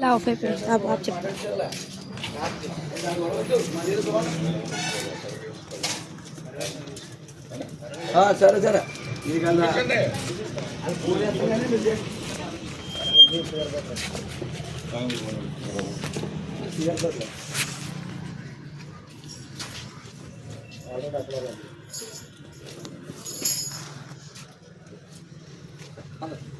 लाओ पेपर आप आप चेक हाँ सर सर Thank you.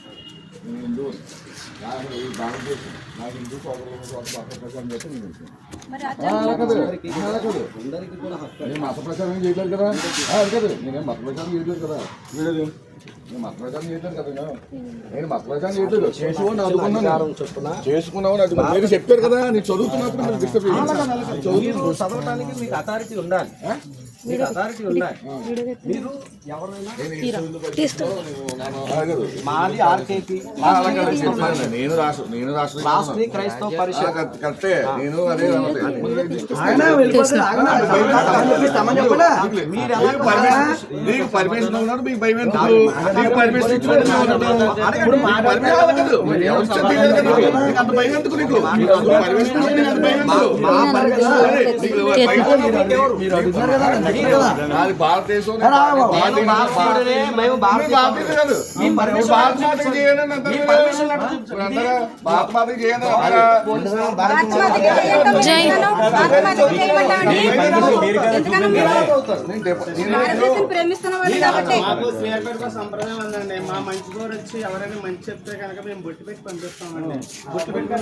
నేను హిందూ నాకు ఈ భారతదేశం నాకు హిందూ సోదరులు మత ప్రచారం చేస్తే నేను మత ప్రచారం ఏం చేయలేదు కదా ఆ, అది కాదు నేనేం మత ప్రచారం చేయలేదు కదా వీడేది నేను మత ప్రచారం చేయలేదు కదా నేను. మత ప్రచారం చేయలేదు చేసుకోండి అనుకున్నాను చేసుకున్నావు అది మీరు చెప్పారు కదా నేను చదువుతున్నప్పుడు చదవటానికి మీకు అథారిటీ ఉండాలి మీకు అథారిటీ ఉండాలి మీరు ఎవరైనా మాది ఆర్కేపీ నేను రాష్ట్రీయ క్రైస్తవ పరిషత్. కరెక్టే. నేను అదే మీకు పర్మిషన్- ఉన్నాడు మీకు భయం ఎందుకు? మీకు పర్మిషన్ భయం ఎందుకు నీకు? మీరు అడుగుతున్నారు కదా? ప్రేమిస్తున్న వాళ్ళు కాబట్టి సంప్రదాయం ఉందండి మా మంచి కోరు వచ్చి ఎవరైనా మంచి చెప్తే కనుక మేము బొట్టు పెట్టి పంపిస్తామండి బొట్టు పెట్టుకుని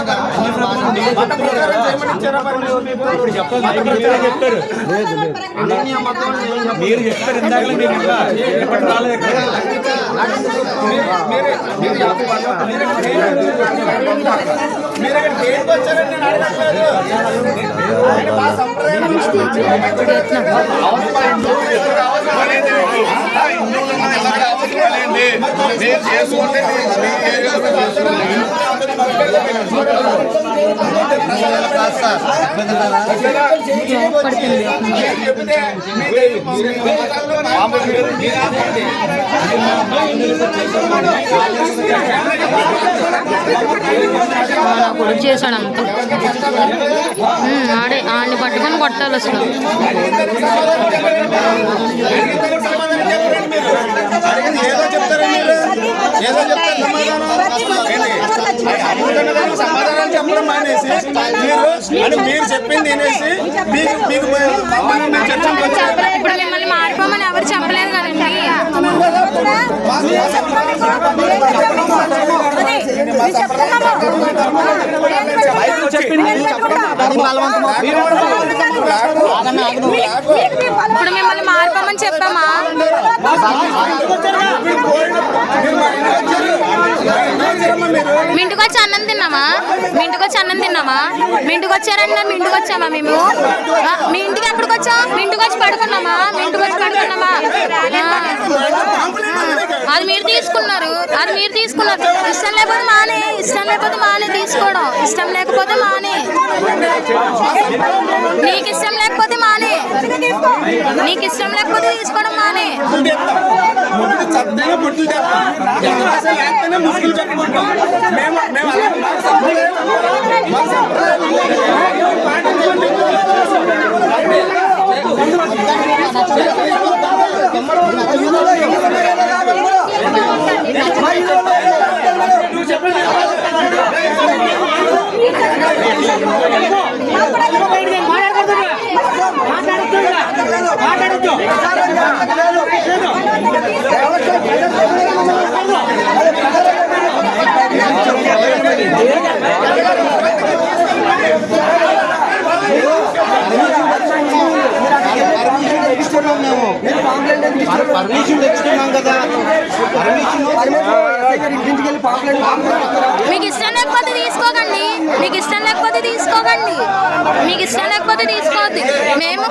మీరు చెప్పారు ఇందాక మీరు ఇంకా ఎక్కడ రాలేదు. మీరు దేనికి వచ్చారని నేను అడగట్లేదు మా సంప్రదాయం చేసుకుంటే నేను పొడి చేశాడు అంత ఆడే ఆడిని పట్టుకొని కొట్టాలి అసలు ఏదో చెప్తారా మీరు ఏదో చెప్తారు సమాధానం చెప్పడం మానేసి మీరు అని మీరు చెప్పింది వినేసి మీకు మీకు చర్చకు మారిపోమని ఎవరు చెప్పలేదు కదండి. ఇప్పుడు మిమ్మల్ని మారిపోమని చెప్పామా? మీ ఇంటికి వచ్చి అన్నం తిన్నామా? మీ ఇంటికి వచ్చి అన్నం తిన్నామా? మీ ఇంటికి వచ్చారండి మీ ఇంటికి వచ్చామా మేము మీ ఇంటికి ఎప్పటికి వచ్చా మీ ఇంటికి వచ్చి పడుకున్నామా? మీ ఇంటికి వచ్చి పడుకున్నామా అది మీరు తీసుకున్నారు. అది మీరు తీసుకున్నారు. ఇష్టం లేకపోతే మానే ఇష్టం లేకపోతే మానే తీసుకోవడం. ఇష్టం లేకపోతే మానే. నీకు ఇష్టం లేకపోతే మానే. నీకు ఇష్టం లేకపోతే తీసుకోవడం మానే. చద్దైన బొట్టులు లేకపోతే ముసుగులు చెప్పుకుంటాం మేము మేము అలా మా సంప్రదాయం ఇచ్చుకున్నాం మేము పర్మిషన్ తెచ్చుకున్నాం కదా పర్మిషన్ ఇంటికి వెళ్ళి పాంప్లెట్ మీకు ఇష్టం లేకపోతే తీసుకోకండి మీకు ఇష్టం లేకపోతే తీసుకోకండి మీకు ఇష్టం లేకపోతే తీసుకోవద్దు మేము